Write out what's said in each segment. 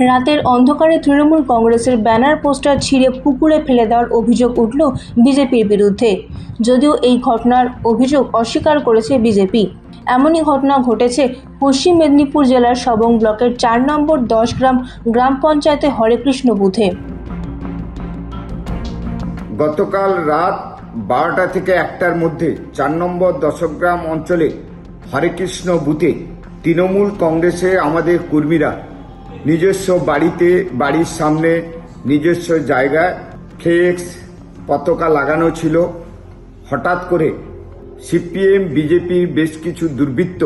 রাতের অন্ধকারে তৃণমূল কংগ্রেসের ব্যানার পোস্টার ছিঁড়ে পুকুরে ফেলে দেওয়ার অভিযোগ উঠল বিজেপির বিরুদ্ধে। যদিও এই ঘটনার অভিযোগ অস্বীকার করেছে বিজেপি। এমনই ঘটনা ঘটেছে পশ্চিম মেদিনীপুর জেলার সবং ব্লকের চার নম্বর দশ গ্রাম গ্রাম পঞ্চায়েতে হরেকৃষ্ণ বুথে। গতকাল রাত বারোটা থেকে একটার মধ্যে চার নম্বর দশগ্রাম অঞ্চলে হরেকৃষ্ণ বুথে তৃণমূল কংগ্রেসে আমাদের কর্মীরা নিজস্ব বাড়িতে, বাড়ির সামনে নিজস্ব জায়গায় ফ্লেক্স পতাকা লাগানো ছিল। হঠাৎ করে সিপিএম বিজেপির বেশ কিছু দুর্বৃত্ত,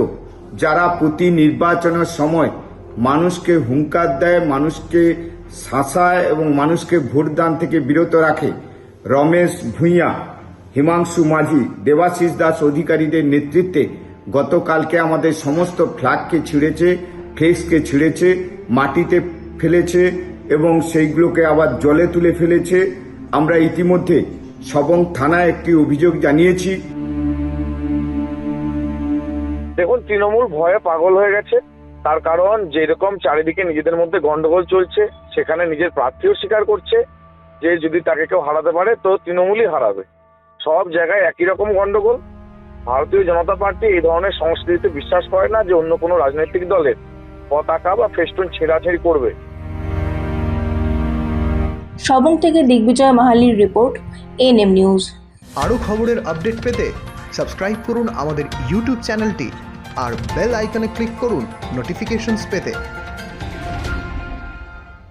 যারা প্রতি নির্বাচনের সময় মানুষকে হুঙ্কার দেয়, মানুষকে শাসায় এবং মানুষকে ভোটদান থেকে বিরত রাখে। রমেশ ভূঁইয়া, হিমাংশু মাঝি, দেবাশিস দাস অধিকারীদের নেতৃত্বে গতকালকে আমাদের সমস্ত ফ্ল্যাগকে ছিঁড়েছে ফ্লেক্সকে ছিঁড়েছে। মাটিতে ফেলেছে এবং সেইগুলোকে আবার জলে তুলে ফেলেছে। আমরা ইতিমধ্যে সবং থানায় একটি অভিযোগ জানিয়েছি। দেখুন, তৃণমূল ভয়ে পাগল হয়ে গেছে। তার কারণ, যেরকম চারিদিকে নিজেদের মধ্যে গন্ডগোল চলছে, সেখানে নিজের প্রার্থীও স্বীকার করছে যে যদি তাকে কেউ হারাতে পারে, তো তৃণমূলই হারাবে। সব জায়গায় একই রকম গন্ডগোল। ভারতীয় জনতা পার্টি এই ধরনের সংস্কৃতিতে বিশ্বাস করে না যে অন্য কোনো রাজনৈতিক দলের পতাকা বা ফেস্টুন ছেঁড়াছেড়ি করবে। সবং থেকে দিগ্বিজয় মাহালির রিপোর্ট এনএম নিউজ। আরও খবরের আপডেট পেতে সাবস্ক্রাইব করুন আমাদের ইউটিউব চ্যানেলটি আর বেল আইকনে ক্লিক করুন নোটিফিকেশনস পেতে।